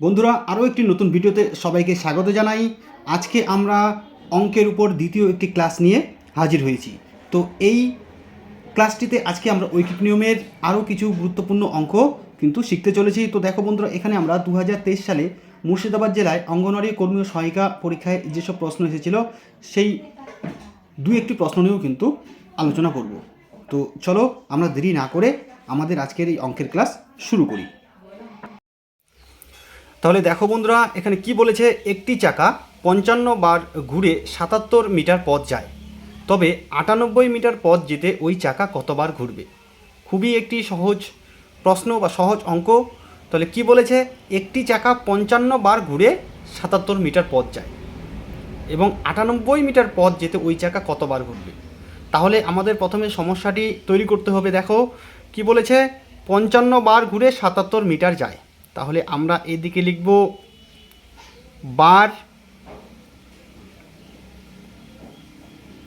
বন্ধুরা, আরও একটি নতুন ভিডিওতে সবাইকে স্বাগত জানাই। আজকে আমরা অঙ্কের উপর দ্বিতীয় একটি ক্লাস নিয়ে হাজির হয়েছি। তো এই ক্লাসটিতে আজকে আমরা ঐকিক নিয়মের আরও কিছু গুরুত্বপূর্ণ অঙ্ক কিন্তু শিখতে চলেছি। তো দেখো বন্ধুরা, এখানে আমরা দু হাজার তেইশ সালে মুর্শিদাবাদ জেলায় অঙ্গনওয়াড়ি কর্মী সহায়িকা পরীক্ষায় যেসব প্রশ্ন এসেছিল, সেই দুই একটি প্রশ্ন নিয়েও কিন্তু আলোচনা করব। তো চলো, আমরা দেরি না করে আমাদের আজকের এই অঙ্কের ক্লাস শুরু করি। তাহলে দেখো বন্ধুরা, এখানে কি বলেছে? একটি চাকা পঞ্চান্ন বার ঘুরে সাতাত্তর মিটার পথ যায়। তবে আটানব্বই মিটার পথ যেতে ওই চাকা কতবার ঘুরবে? খুবই একটি সহজ প্রশ্ন বা সহজ অঙ্ক। তাহলে কি বলেছে? একটি চাকা পঞ্চান্ন বার ঘুরে সাতাত্তর মিটার পথ যায় এবং আটানব্বই মিটার পথ যেতে ওই চাকা কতবার ঘুরবে? তাহলে আমাদের প্রথমে সমস্যাটি তৈরি করতে হবে। দেখো, কি বলেছে? পঞ্চান্ন বার ঘুরে সাতাত্তর মিটার যায়। তাহলে আমরা এদিকে লিখব বার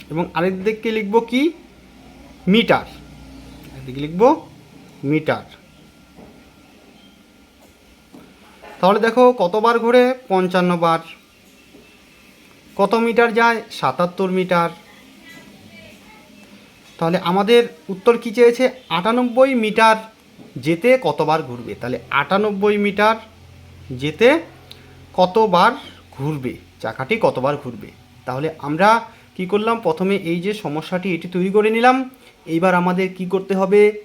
এবং আরেক দিকে লিখব কি? মিটার। এদিকে লিখব মিটার। তাহলে দেখো কতবার ঘুরে? পঞ্চান্ন বার। কত মিটার যায়? সাতাত্তর মিটার। তাহলে আমাদের উত্তর কী চেয়েছে? আটানব্বই মিটার যেতে কতবার ঘুরবে? তাহলে আটানব্বই মিটার যেতে কতবার ঘুরবে? চাকাটি কতবার ঘুরবে? তাহলে আমরা কি করলাম? প্রথমে এই যে সমস্যাটি এটি তৈরি করে নিলাম। এইবার আমাদের কি করতে হবে?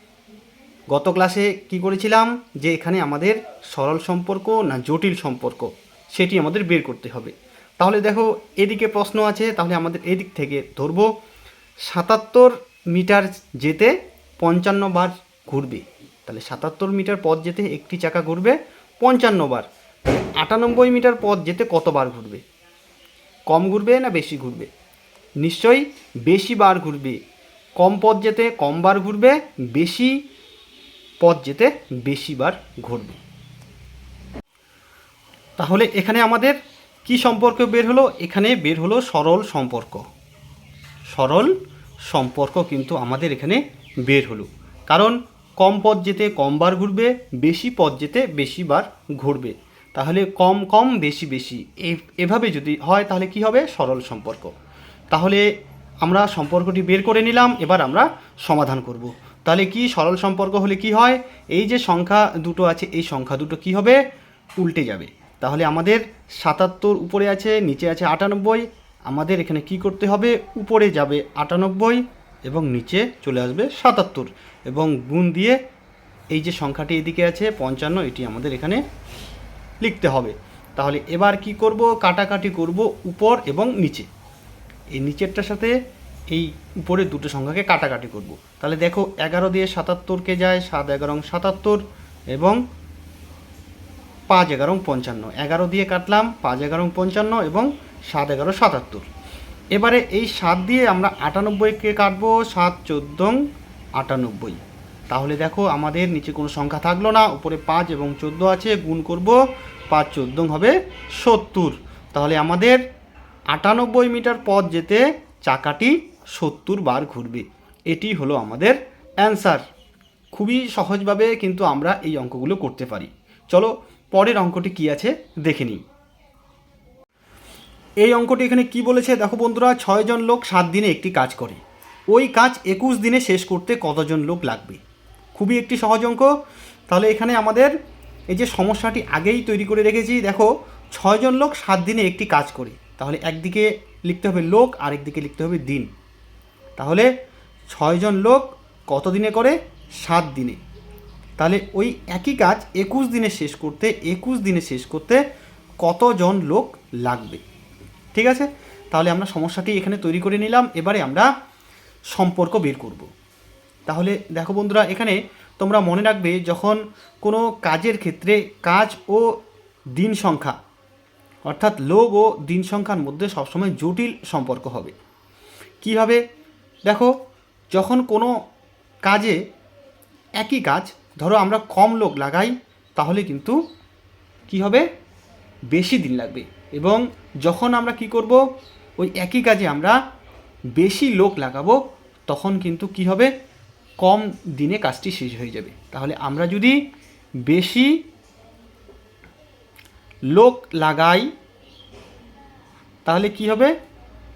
গত ক্লাসে কি করেছিলাম? যে এখানে আমাদের সরল সম্পর্ক না জটিল সম্পর্ক, সেটি আমাদের বের করতে হবে। তাহলে দেখো, এদিকে প্রশ্ন আছে, তাহলে আমাদের এদিক থেকে ধরবো। সাতাত্তর মিটার যেতে পঞ্চান্ন বার ঘুরবে। তাহলে সাতাত্তর মিটার পথ যেতে একটি চাকা ঘুরবে পঞ্চান্ন বার। আটানব্বই মিটার পথ যেতে কতবার ঘুরবে? কম ঘুরবে না বেশি ঘুরবে? নিশ্চয়ই বেশি বার ঘুরবে। কম পথ যেতে কম বার ঘুরবে, বেশি পথ যেতে বেশি বার ঘুরবে। তাহলে এখানে আমাদের কি সম্পর্ক বের হলো? এখানে বের হলো সরল সম্পর্ক। সরল সম্পর্ক কিন্তু আমাদের এখানে বের হলো। কারণ কম পথ যেতে কম বার ঘুরবে, বেশি পথ যেতে বেশি বার ঘুরবে। তাহলে কম কম, বেশি বেশি। এভাবে যদি হয় তাহলে কি হবে? সরল সম্পর্ক। তাহলে আমরা সম্পর্কটি বের করে নিলাম, এবার আমরা সমাধান করব। তাহলে কি সরল সম্পর্ক হলে কি হয়? এই যে সংখ্যা দুটো আছে, এই সংখ্যা দুটো কি হবে? উল্টে যাবে। তাহলে আমাদের সাতাত্তর উপরে আছে, নিচে আছে আটানব্বই। আমাদের এখানে কি করতে হবে? উপরে যাবে আটানব্বই। এবং নিচে চলে আসবে সাতাত্তর। এবং গুণ দিয়ে এই যে সংখ্যাটি এদিকে আছে, পঞ্চান্ন, এটি আমাদের এখানে লিখতে হবে। তাহলে এবার কি করব? কাটাকাটি করব উপর এবং নিচে। এই নিচেরটার সাথে এই উপরে দুটো সংখ্যাকে কাটাকাটি করব। তাহলে দেখো, এগারো দিয়ে সাতাত্তরকে যায়? সাত এগারো সাতাত্তর এবং পাঁচ এগারো পঞ্চান্ন। এগারো দিয়ে কাটলাম, পাঁচ এগারো পঞ্চান্ন এবং সাত এগারো সাতাত্তর। এবারে এই সাত দিয়ে আমরা আটানব্বইকে কাটবো? সাত চোদ্দ আটানব্বই। তাহলে দেখো আমাদের নিচে কোনো সংখ্যা থাকল না, উপরে পাঁচ এবং চোদ্দ আছে, গুণ করব, পাঁচ চোদ্দ হবে সত্তর। তাহলে আমাদের আটানব্বই মিটার পথ যেতে চাকাটি সত্তর বার ঘুরবে। এটি হলো আমাদের অ্যান্সার। খুবই সহজভাবে কিন্তু আমরা এই অঙ্কগুলো করতে পারি। চলো পরের অঙ্কটি কি আছে দেখে নিই। এই অঙ্কটি এখানে কি বলেছে? দেখো বন্ধুরা ছয়জন লোক সাত দিনে একটি কাজ করে। ওই কাজ একুশ দিনে শেষ করতে কতজন লোক লাগবে? খুবই একটি সহজ অঙ্ক। তাহলে এখানে আমাদের এই যে সমস্যাটি আগেই তৈরি করে রেখেছি, দেখো ছয়জন লোক সাত দিনে একটি কাজ করে। তাহলে একদিকে লিখতে হবে লোক, আরেকদিকে লিখতে হবে দিন। তাহলে ছয়জন লোক কত দিনে করে? সাত দিনে। তাহলে ওই একই কাজ একুশ দিনে শেষ করতে, একুশ দিনে শেষ করতে কতজন লোক লাগবে? ঠিক আছে? তাহলে আমরা সমস্যাটি এখানে তৈরি করে নিলাম। এবারে আমরা সম্পর্ক বের করব। তাহলে দেখো বন্ধুরা, এখানে তোমরা মনে রাখবে যখন কোনো কাজের ক্ষেত্রে কাজ ও দিন সংখ্যা, অর্থাৎ লোক ও দিন সংখ্যার মধ্যে সবসময় জটিল সম্পর্ক হবে। কীভাবে? দেখো, যখন কোনো কাজে একই কাজ, ধরো আমরা কম লোক লাগাই, তাহলে কিন্তু কি হবে? বেশি দিন লাগবে। এবং যখন আমরা কি করব? ওই একই কাজে আমরা বেশি লোক লাগাবো, তখন কিন্তু কি হবে? কম দিনে কাজটি শেষ হয়ে যাবে। তাহলে আমরা যদি বেশি লোক লাগাই, তাহলে কি হবে?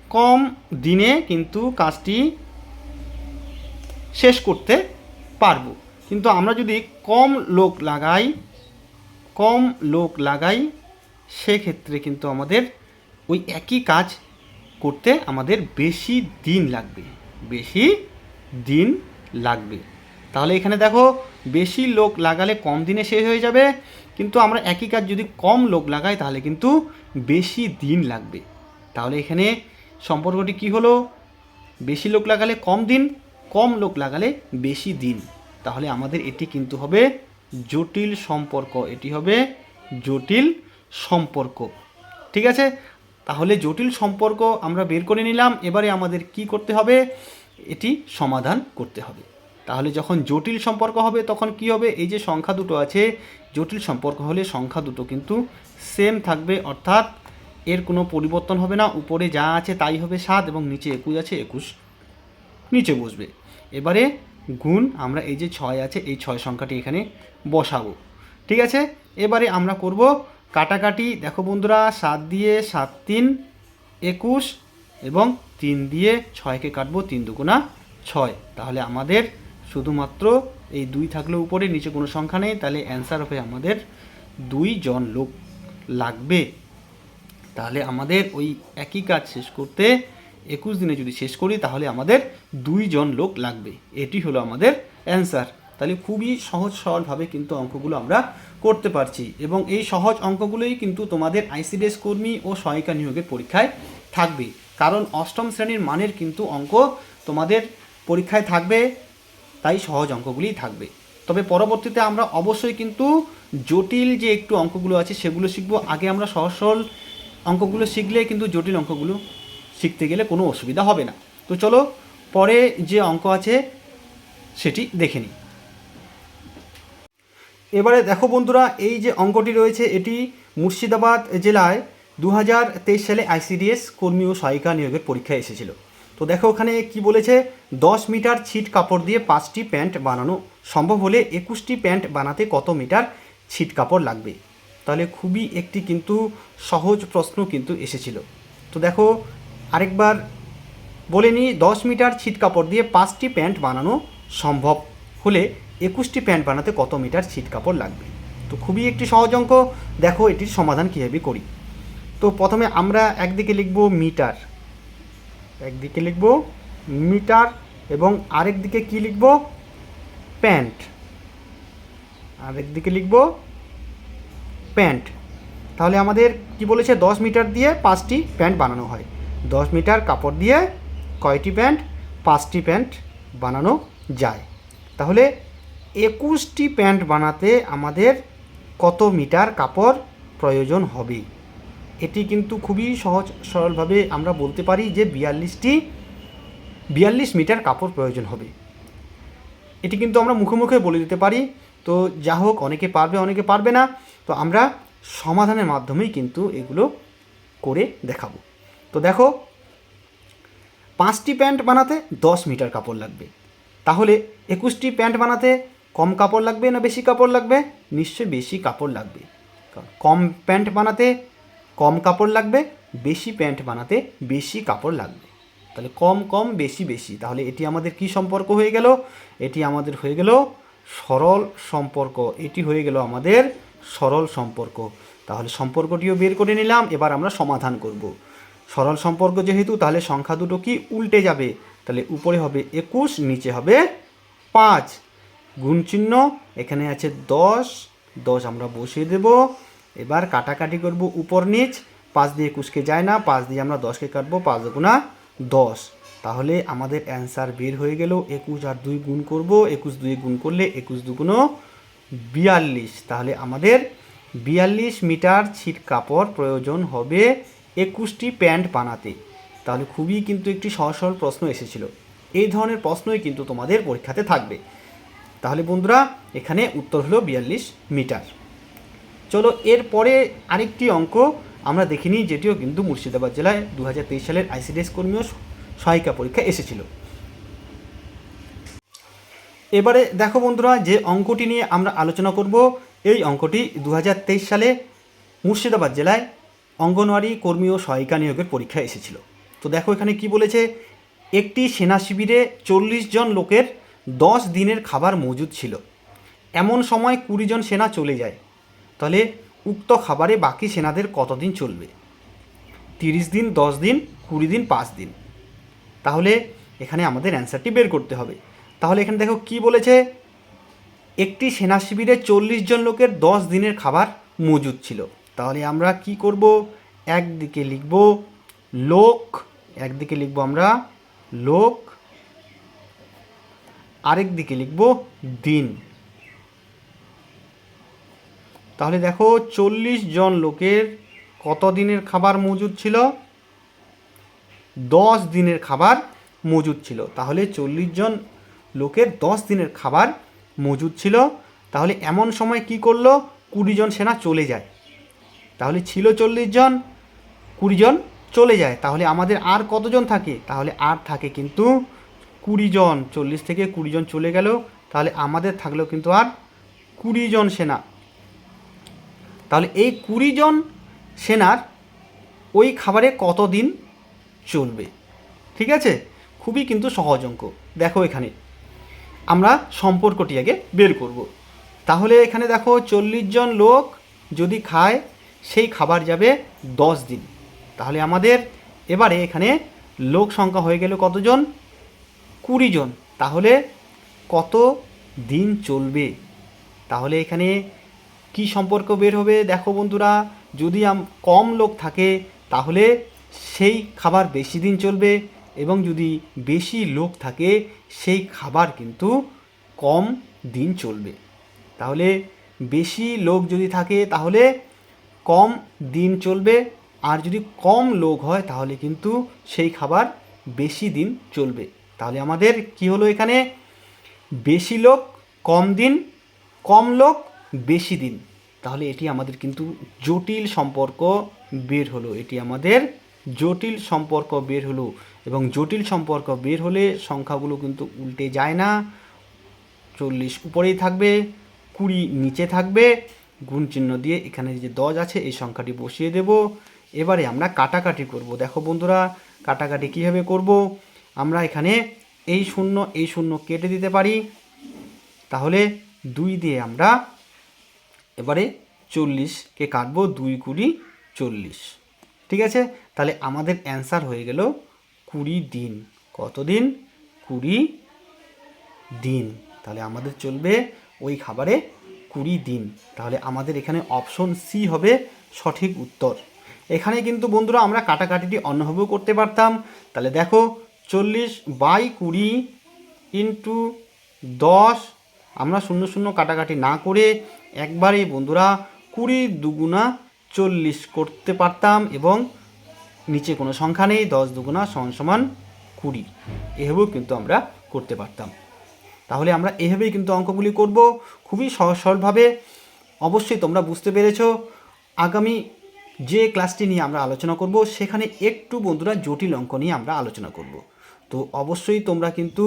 কম দিনে কিন্তু কাজটি শেষ করতে পারব। কিন্তু আমরা যদি কম লোক লাগাই, কম লোক লাগাই সেক্ষেত্রে কিন্তু আমাদের ওই একই কাজ করতে আমাদের বেশি দিন লাগবে, বেশি দিন লাগবে। তাহলে এখানে দেখো, বেশি লোক লাগালে কম দিনে শেষ হয়ে যাবে, কিন্তু আমরা একই কাজ যদি কম লোক লাগাই, তাহলে কিন্তু বেশি দিন লাগবে। তাহলে এখানে সম্পর্কটি কি হলো? বেশি লোক লাগালে কম দিন, কম লোক লাগালে বেশি দিন। তাহলে আমাদের এটি কিন্তু হবে জটিল সম্পর্ক, এটি হবে জটিল সম্পর্ক। ঠিক আছে? তাহলে জটিল সম্পর্ক আমরা বের করে নিলাম। এবারে আমাদের কি করতে হবে? এটি সমাধান করতে হবে। তাহলে যখন জটিল সম্পর্ক হবে, তখন কি হবে? এই যে সংখ্যা দুটো আছে, জটিল সম্পর্ক হলে সংখ্যা দুটো কিন্তু সেম থাকবে। অর্থাৎ এর কোনো পরিবর্তন হবে না। উপরে যা আছে তাই হবে সাত এবং নিচে একুশ আছে, একুশ নিচে বসবে। এবারে গুণ আমরা এই যে ছয় আছে, এই ছয় সংখ্যাটি এখানে বসাবো। ঠিক আছে? এবারে আমরা করব কাটাকাটি, দেখো বন্ধুরা, সাত দিয়ে সাত তিন, একুশ এবং তিন দিয়ে ছয়কে কাটবো তিন দুগুণা ছয়। তাহলে আমাদের শুধুমাত্র এই দুই থাকলে উপরে, নিচে কোনো সংখ্যা নেই, তাহলে অ্যান্সার হবে আমাদের দুই জন লোক লাগবে। তাহলে আমাদের ওই একই কাজ শেষ করতে, একুশ দিনে যদি শেষ করি, তাহলে আমাদের দুইজন লোক লাগবে। এটি হলো আমাদের অ্যান্সার। তাহলে খুবই সহজ সরলভাবে কিন্তু অঙ্কগুলো আমরা করতে পারছি। এবং এই সহজ অঙ্কগুলোই কিন্তু তোমাদের আইসিডিএস কর্মী ও সহায়িকা নিয়োগের পরীক্ষায় থাকবে। কারণ অষ্টম শ্রেণির মানের কিন্তু অঙ্ক তোমাদের পরীক্ষায় থাকবে, তাই সহজ অঙ্কগুলিই থাকবে। তবে পরবর্তীতে আমরা অবশ্যই কিন্তু জটিল যে একটু অঙ্কগুলো আছে, সেগুলো শিখব। আগে আমরা সহজ সরল অঙ্কগুলো শিখলে কিন্তু জটিল অঙ্কগুলো শিখতে গেলে কোনো অসুবিধা হবে না। তো চলো, পরে যে অঙ্ক আছে, সেটি দেখে নিই। এবারে দেখো বন্ধুরা, এই যে অঙ্কটি রয়েছে, এটি মুর্শিদাবাদ জেলায় দু হাজার তেইশ সালে আইসিডিএস কর্মী ও সহায়িকা নিয়োগের পরীক্ষায় এসেছিল। তো দেখো ওখানে কি বলেছে, দশ মিটার ছিট কাপড় দিয়ে পাঁচটি প্যান্ট বানানো সম্ভব হলে একুশটি প্যান্ট বানাতে কত মিটার ছিট কাপড় লাগবে? তাহলে খুবই একটি কিন্তু সহজ প্রশ্ন কিন্তু এসেছিল। তো দেখো, আরেকবার বলে নিই, দশ মিটার ছিট কাপড় দিয়ে পাঁচটি প্যান্ট বানানো সম্ভব হলে একুশটি প্যান্ট বানাতে কত মিটার ছিট কাপড় লাগবে? তো খুবই একটি সহজ অঙ্ক। দেখো এটির সমাধান কীভাবে করি। তো প্রথমে আমরা একদিকে লিখব মিটার। একদিকে লিখব মিটার এবং আরেক দিকে কী লিখব? প্যান্ট। আরেক দিকে লিখব প্যান্ট। তাহলে আমাদের কি বলেছে? দশ মিটার দিয়ে পাঁচটি প্যান্ট বানানো হয়। দশ মিটার কাপড় দিয়ে কয়টি প্যান্ট? পাঁচটি প্যান্ট বানানো যায়। তাহলে একুশটি প্যান্ট বানাতে আমাদের কত মিটার কাপড় প্রয়োজন হবে? এটি কিন্তু খুবই সহজ, সরলভাবে আমরা বলতে পারি যে বিয়াল্লিশটি, বিয়াল্লিশ মিটার কাপড় প্রয়োজন হবে। এটি কিন্তু আমরা মুখে মুখে বলে দিতে পারি। তো যা হোক, অনেকে পারবে অনেকে পারবে না। তো আমরা সমাধানের মাধ্যমেই কিন্তু এগুলো করে দেখাবো। তো দেখো, পাঁচটি প্যান্ট বানাতে দশ মিটার কাপড় লাগবে। তাহলে একুশটি প্যান্ট বানাতে কম কাপড় লাগবে না বেশি কাপড় লাগবে? নিশ্চয়ই বেশি কাপড় লাগবে। কম প্যান্ট বানাতে কম কাপড় লাগবে, বেশি প্যান্ট বানাতে বেশি কাপড় লাগবে। তাহলে কম কম, বেশি বেশি। তাহলে এটি আমাদের কি সম্পর্ক হয়ে গেল? এটি আমাদের হয়ে গেল সরল সম্পর্ক। এটি হয়ে গেল আমাদের সরল সম্পর্ক। তাহলে সম্পর্কটিও বের করে নিলাম, এবার আমরা সমাধান করব। সরল সম্পর্ক যেহেতু, তাহলে সংখ্যা দুটো কি? উল্টে যাবে। তাহলে উপরে হবে একুশ, নিচে হবে পাঁচ। গুণ চিহ্ন, এখানে আছে দশ দশ আমরা বসিয়ে দেব। এবার কাটাকাটি করব উপর নিচ, পাঁচ দিয়ে একুশকে যায় না, পাঁচ দিয়ে আমরা দশকে কাটবো, পাঁচ দুগুণা দশ। তাহলে আমাদের অ্যান্সার বের হয়ে গেল, একুশ আর দুই গুণ করব, একুশ দুই গুণ করলে একুশ দুগুণো বিয়াল্লিশ। তাহলে আমাদের বিয়াল্লিশ মিটার ছিট কাপড় প্রয়োজন হবে একুশটি প্যান্ট বানাতে। তাহলে খুবই কিন্তু একটি সহজ সরল প্রশ্ন এসেছিল। এই ধরনের প্রশ্নই কিন্তু তোমাদের পরীক্ষাতে থাকবে। তাহলে বন্ধুরা, এখানে উত্তর হলো বিয়াল্লিশ মিটার। চলো এরপরে আরেকটি অঙ্ক, আমরা দেখিনি যেটিও কিন্তু মুর্শিদাবাদ জেলায় দু হাজার তেইশ সালের আইসিডিএস কর্মী ও সহায়িকা পরীক্ষা এসেছিল। এবারে দেখো বন্ধুরা, যে অঙ্কটি নিয়ে আমরা আলোচনা করব, এই অঙ্কটি দু হাজার তেইশ সালে মুর্শিদাবাদ জেলায় অঙ্গনওয়াড়ি কর্মী ও সহায়িকা নিয়োগের পরীক্ষা এসেছিল। তো দেখো এখানে কি বলেছে, একটি সেনা শিবিরে চল্লিশ জন লোকের দশ দিনের খাবার মজুদ ছিল। এমন সময় কুড়ি জন সেনা চলে যায়। তাহলে উক্ত খাবারে বাকি সেনাদের কতদিন চলবে? তিরিশ দিন, দশ দিন, কুড়ি দিন, পাঁচ দিন। তাহলে এখানে আমাদের অ্যান্সারটি বের করতে হবে। তাহলে এখানে দেখো কি বলেছে? একটি সেনা শিবিরে চল্লিশ জন লোকের দশ দিনের খাবার মজুদ ছিল। তাহলে আমরা কি করব? একদিকে লিখব লোক, একদিকে লিখব আমরা লোক আরেক দিকে লিখব দিন। তাহলে দেখো চল্লিশ জন লোকের কত দিনের খাবার মজুদ ছিল? দশ দিনের খাবার মজুদ ছিল। তাহলে চল্লিশ জন লোকের দশ দিনের খাবার মজুদ ছিল। তাহলে এমন সময় কি করল? কুড়ি জন সেনা চলে যায়। তাহলে ছিল চল্লিশ জন, কুড়ি জন চলে যায়। তাহলে আমাদের আর কতজন থাকে? তাহলে আর থাকে কিন্তু কুড়ি জন চল্লিশ থেকে কুড়ি জন চলে গেল, তাহলে আমাদের থাকল কিন্তু আর কুড়ি জন সেনা। তাহলে এই কুড়ি জন সেনার ওই খাবারে কতদিন চলবে? ঠিক আছে? খুবই কিন্তু সহজ অঙ্ক। দেখো এখানে। আমরা সম্পর্কটি আগে বের করব। তাহলে এখানে দেখো চল্লিশ জন লোক যদি খায়, সেই খাবার যাবে দশ দিন। তাহলে আমাদের এবারে এখানে লোক সংখ্যা হয়ে গেল কতজন? কুড়ি জন। তাহলে কত দিন চলবে? তাহলে এখানে কি সম্পর্ক বের হবে? দেখো বন্ধুরা, যদি কম লোক থাকে, তাহলে সেই খাবার বেশি দিন চলবে এবং যদি বেশি লোক থাকে, সেই খাবার কিন্তু কম দিন চলবে। তাহলে বেশি লোক যদি থাকে, তাহলে কম দিন চলবে। আর যদি কম লোক হয়, তাহলে কিন্তু সেই খাবার বেশি দিন চলবে। তাহলে আমাদের কি হলো এখানে? বেশি লোক, কম দিন, কম লোক, বেশি দিন। তাহলে এটি আমাদের কিন্তু জটিল সম্পর্ক বের হলো। এটি আমাদের জটিল সম্পর্ক বের হলো এবং জটিল সম্পর্ক বের হলে সংখ্যাগুলো কিন্তু উল্টে যায় না। চল্লিশ উপরেই থাকবে, কুড়ি নিচে থাকবে। গুণ চিহ্ন দিয়ে এখানে যে দশ আছে, এই সংখ্যাটি বসিয়ে দেব। এবারে আমরা কাটাকাটি করব। দেখো বন্ধুরা, কাটাকাটি কীভাবে করব? আমরা এখানে এই শূন্য এই শূন্য কেটে দিতে পারি। তাহলে দুই দিয়ে আমরা এবারে চল্লিশকে কাটবো দুই কুড়ি চল্লিশ। ঠিক আছে? তাহলে আমাদের অ্যান্সার হয়ে গেল কুড়ি দিন। কত দিন? কুড়ি দিন। তাহলে আমাদের চলবে ওই খাবারে কুড়ি দিন। তাহলে আমাদের এখানে অপশন সি হবে সঠিক উত্তর। এখানে কিন্তু বন্ধুরা আমরা কাটাকাটিটি অন্যভাবেও করতে পারতাম। তাহলে দেখো চল্লিশ বাই কুড়ি ইন্টু দশ। আমরা শূন্য শূন্য কাটাকাটি না করে একবারে বন্ধুরা কুড়ি দুগুণা চল্লিশ করতে পারতাম এবং নিচে কোনো সংখ্যা নেই, দশ দুগুণা সমান সমান কুড়ি। এভাবেও কিন্তু আমরা করতে পারতাম। তাহলে আমরা এভাবেই কিন্তু অঙ্কগুলি করব। খুবই সহজ সরলভাবে। অবশ্যই তোমরা বুঝতে পেরেছ। আগামী যে ক্লাসটি নিয়ে আমরা আলোচনা করব, সেখানে একটু বন্ধুরা জটিল অঙ্ক নিয়ে আমরা আলোচনা করব। তো অবশ্যই তোমরা কিন্তু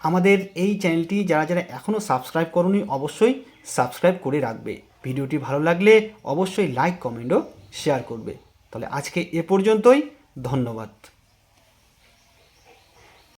আমাদের এই চ্যানেলটি যারা যারা এখনও সাবস্ক্রাইব করনি, অবশ্যই সাবস্ক্রাইব করে রাখবে। ভিডিওটি ভালো লাগলে অবশ্যই লাইক কমেন্টও শেয়ার করবে। তাহলে আজকে এ পর্যন্তই, ধন্যবাদ।